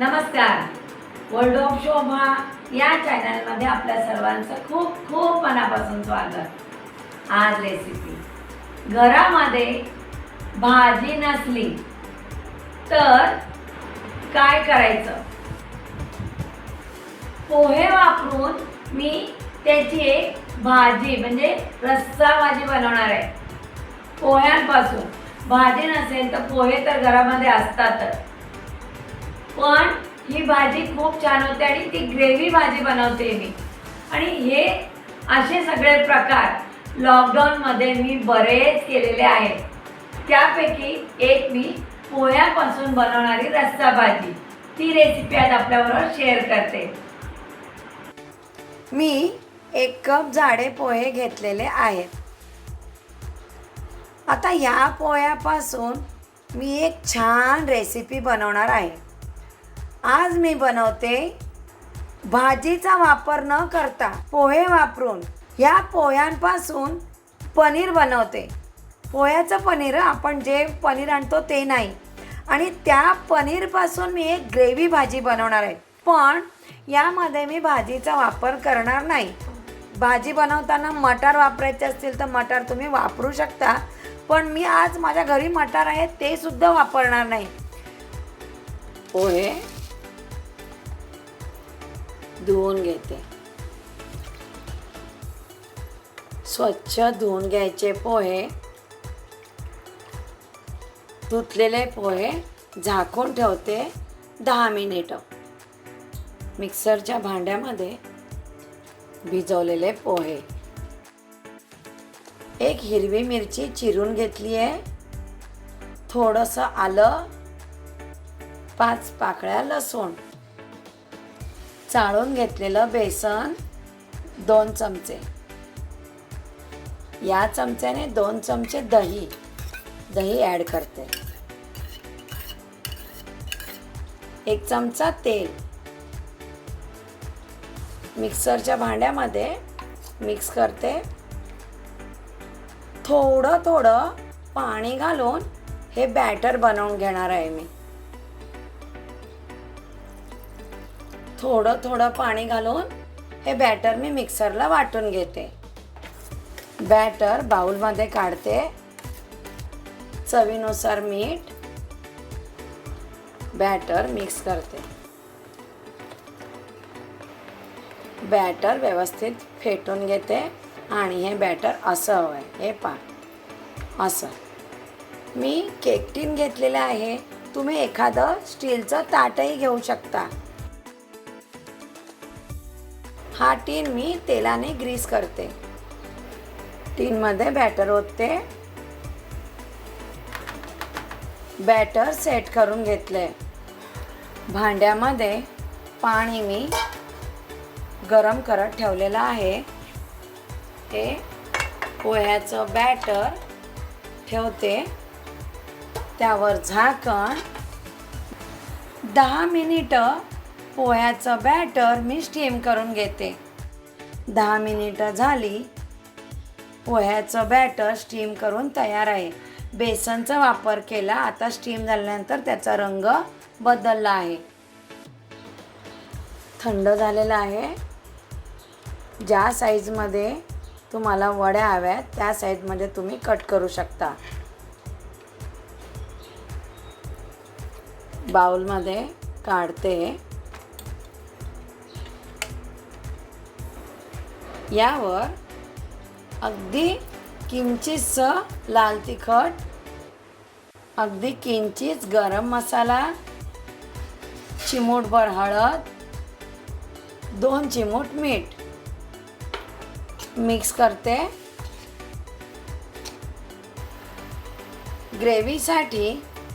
नमस्कार. World of शोभा या चॅनलमध्ये आपल्या सर्वांचं खूप खूप मनापासून स्वागत. आज रेसिपी घरामध्ये भाजी नसली तर काय करायचं? पोहे वापरून मी त्याची एक भाजी म्हणजे रस्सा भाजी बनवणार आहे. पोह्यांपासून. भाजी नसेल तर पोहे तर घरामध्ये असतातच. पण ही भाजी खूप छान होते आणि ती ग्रेव्ही भाजी बनवते मी. आणि हे असे सगळे प्रकार लॉकडाऊनमध्ये मी बरेच केलेले आहेत. त्यापैकी एक मी पोह्यापासून बनवणारी रस्सा भाजी. ती रेसिपी आज आपल्याबरोबर शेअर करते. मी एक कप जाडे पोहे घेतलेले आहेत. आता या पोह्यापासून मी एक छान रेसिपी बनवणार आहे. आज मी बनवते भाजीचा वापर न करता पोहे वापरून. ह्या पोह्यांपासून पनीर बनवते. पोह्याचं पनीर आपण जे पनीर आणतो ते नाही. आणि त्या पनीरपासून मी एक ग्रेव्ही भाजी बनवणार आहे. पण यामध्ये मी भाजीचा वापर करणार नाही. भाजी बनवताना मटार वापरायचे असतील तर मटार तुम्ही वापरू शकता. पण मी आज माझ्या घरी मटार आहे ते सुद्धा वापरणार नाही. पोहे धुवून घेते. स्वच्छ धुवून घ्यायचे पोहे. धुतलेले पोहे झाकून ठेवते दहा मिनिटं. मिक्सरच्या भांड्यामध्ये भिजवलेले पोहे. एक हिरवी मिरची चिरून घेतली आहे थोडंसं आलं पाच पाकळ्या लसूण. चाळून घेतलेलं बेसन दोन चमचे. या चमच्याने दोन चमचे दही दही ॲड करते. एक चमचा तेल. मिक्सरच्या भांड्यामध्ये मिक्स करते. थोडं थोडं पाणी घालून हे बॅटर बनवून घेणार आहे मी. थोडं थोडं पाणी घालून हे बॅटर मी मिक्सरला वाटून घेते. बॅटर बाउलमध्ये काढते. चवीनुसार मीठ बॅटर मिक्स करते. बॅटर व्यवस्थित फेटून घेते आणि हे बॅटर असं हवं आहे हे पा असं. मी केक टीन घेतलेलं आहे. तुम्ही एखादं स्टीलचं ताटही घेऊ शकता. हा टीन मी तेलाने ग्रीस करते. टीनमध्ये बॅटर ओतते. बॅटर सेट करून घेतले भांड्यामध्ये पाणी मी गरम करत ठेवलेलं आहे. ते पोह्याचं बॅटर ठेवते. त्यावर झाकण दहा मिनिटं पोह्याचं बॅटर मी स्टीम करून घेते. दहा मिनिटं झाली. पोह्याचं बॅटर स्टीम करून तयार आहे. बेसनचा वापर केला आता स्टीम झाल्यानंतर त्याचा रंग बदलला आहे. थंड झालेला आहे. ज्या साईजमध्ये तुम्हाला वड्या हव्यात त्या साईजमध्ये तुम्ही कट करू शकता. बाउलमध्ये काढते. यावर अगदी किंचितसं लाल तिखट अगदी किंचित गरम मसाला चिमूटभर हळद दोन चिमूट मीठ मिक्स करते. ग्रेव्हीसाठी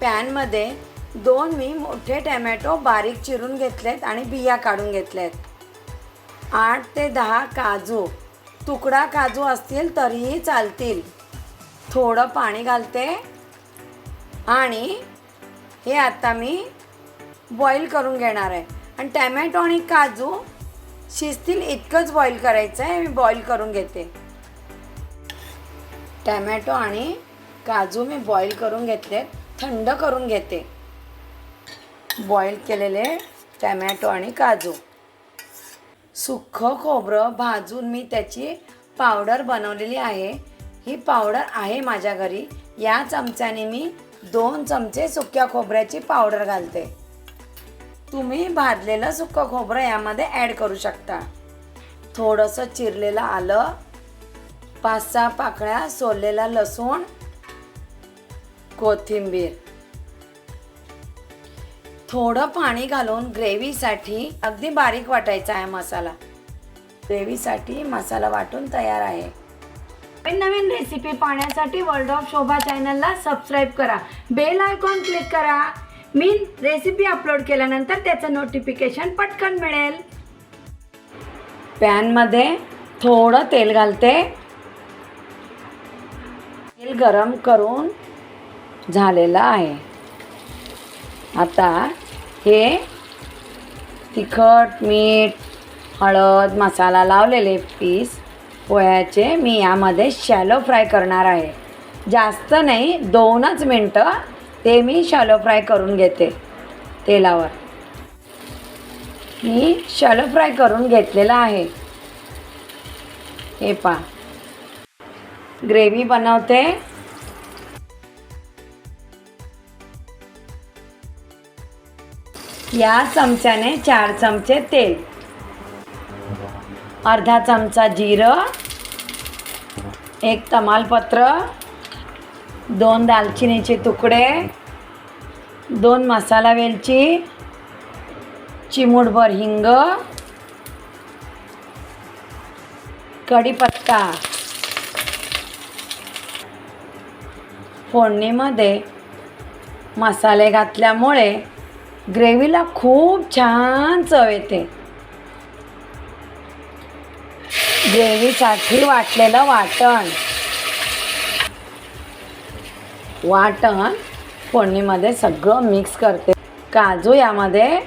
पॅनमध्ये दोन मी मोठे टॅमॅटो बारीक चिरून घेतलेत आणि बिया काढून घेतल्यात आठ ते दहा काजू. तुकडा काजू असतील तरीही चालतील. थोडं पाणी घालते. आणि हे आता मी बॉईल करून घेणार आहे. आणि टॅमॅटो आणि काजू शिजतील इतकंच बॉईल करायचं आहे मी बॉईल करून घेते. टॅमॅटो आणि काजू मी बॉईल करून घेतले थंड करून घेते. बॉईल केलेले टॅमॅटो आणि काजू. सुक्खं खोबरं भाजून मी त्याची पावडर बनवलेली आहे. ही पावडर आहे माझ्या घरी. या चमच्याने मी दोन चमचे सुक्या खोबऱ्याची पावडर घालते. तुम्ही भाजलेलं सुक्कं खोबरं यामध्ये ॲड करू शकता. थोडंसं चिरलेलं आलं पाच सहा पाकळ्या सोललेला लसूण कोथिंबीर. थोडं पाणी घालून ग्रेव्हीसाठी अगदी बारीक वाटायचा आहे मसाला. ग्रेव्हीसाठी मसाला वाटून तयार आहे. नवीन नवीन रेसिपी पाहण्यासाठी वर्ल्ड ऑफ शोभा चॅनलला सबस्क्राईब करा. बेल आयकॉन क्लिक करा. मी रेसिपी अपलोड केल्यानंतर त्याचं नोटिफिकेशन पटकन मिळेल. पॅनमध्ये थोडं तेल घालते. तेल गरम करून झालेलं आहे. आता हे तिखट मीठ हळद मसाला लावलेले पीस पोह्याचे मी यामध्ये शॅलो फ्राय करणार आहे. जास्त नाही दोनच मिनटं ते मी शॅलो फ्राय करून घेते तेलावर. मी शॅलो फ्राय करून घेतलेला आहे. हे पा ग्रेव्ही बनवते. या चमच्याने चार चमचे तेल. अर्धा चमचा जिरं एक तमालपत्र दोन दालचिनीचे तुकडे दोन मसाला वेलची चिमूटभर हिंग कढीपत्ता. फोडणीमध्ये मसाले घातल्यामुळे ग्रेव्हीला खूप छान चव येते. ग्रेव्हीसाठी वाटलेलं वाटण. वाटण फोडणीमध्ये सगळं मिक्स करते. काजू यामध्ये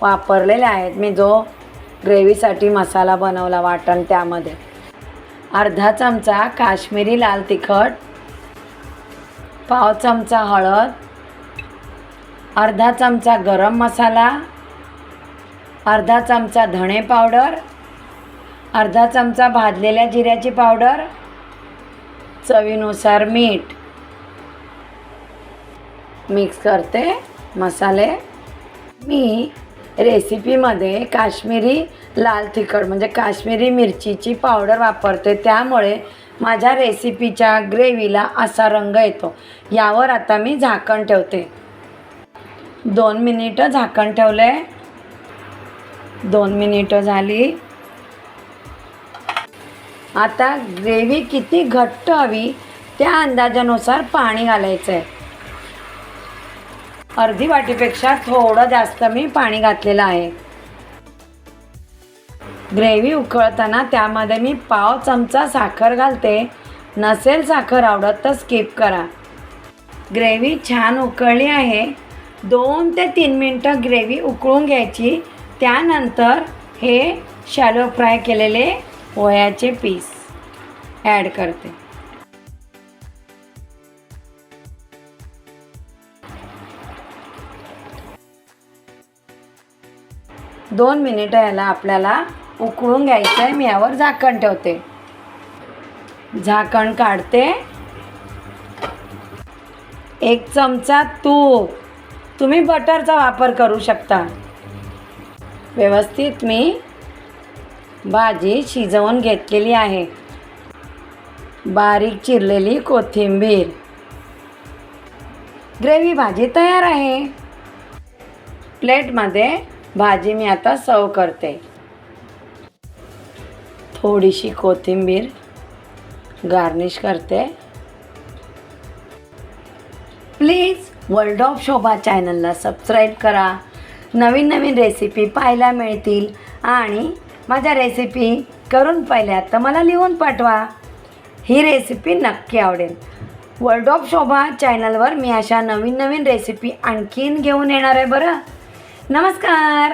वापरलेले आहेत मी जो ग्रेव्हीसाठी मसाला बनवला वाटण त्यामध्ये. अर्धा चमचा काश्मीरी लाल तिखट पाव चमचा हळद अर्धा चमचा गरम मसाला अर्धा चमचा धणे पावडर अर्धा चमचा भाजलेल्या जिऱ्याची पावडर चवीनुसार मीठ. मिक्स करते मसाले. मी रेसिपीमध्ये काश्मीरी लाल तिखट म्हणजे काश्मीरी मिरचीची पावडर वापरते. त्यामुळे माझ्या रेसिपीच्या ग्रेव्हीला असा रंग येतो. यावर आता मी झाकण ठेवते. दोन मिनिटं झाकण ठेवलं आहे दोन मिनिटं झाली. आता ग्रेव्ही किती घट्ट हवी त्या अंदाजानुसार पाणी घालायचं आहे अर्धी वाटीपेक्षा थोडं जास्त मी पाणी घातलेलं आहे. ग्रेव्ही उकळताना त्यामध्ये मी पाव चमचा साखर घालते. नसेल साखर आवडत तर स्किप करा. ग्रेव्ही छान उकळली आहे. दोन ते तीन मिनटं ग्रेव्ही उकळून घ्यायची. त्यानंतर हे शॅलो फ्राय केलेले पोह्याचे पीस ॲड करते. दोन मिनिटं याला आपल्याला उकळून घ्यायचं आहे मी यावर झाकण ठेवते. झाकण काढते. एक चमचा तूप. तुम्ही बटरचा वापर करू शकता. व्यवस्थित मी भाजी शिजवून घेतलेली आहे. बारीक चिरलेली कोथिंबीर. ग्रेव्ही भाजी तयार आहे. प्लेटमध्ये भाजी मी आता सर्व करते. थोडीशी कोथिंबीर गार्निश करते. प्लीज वर्ल्ड ऑफ शोभा चॅनलला सबस्क्राईब करा. नवीन नवीन रेसिपी पाहायला मिळतील. आणि माझ्या रेसिपी करून पाहिल्या तर मला लिहून पाठवा. ही रेसिपी नक्की आवडेल. वर्ल्ड ऑफ शोभा चॅनलवर मी अशा नवीन नवीन रेसिपी आणखीन घेऊन येणार आहे बरं. नमस्कार!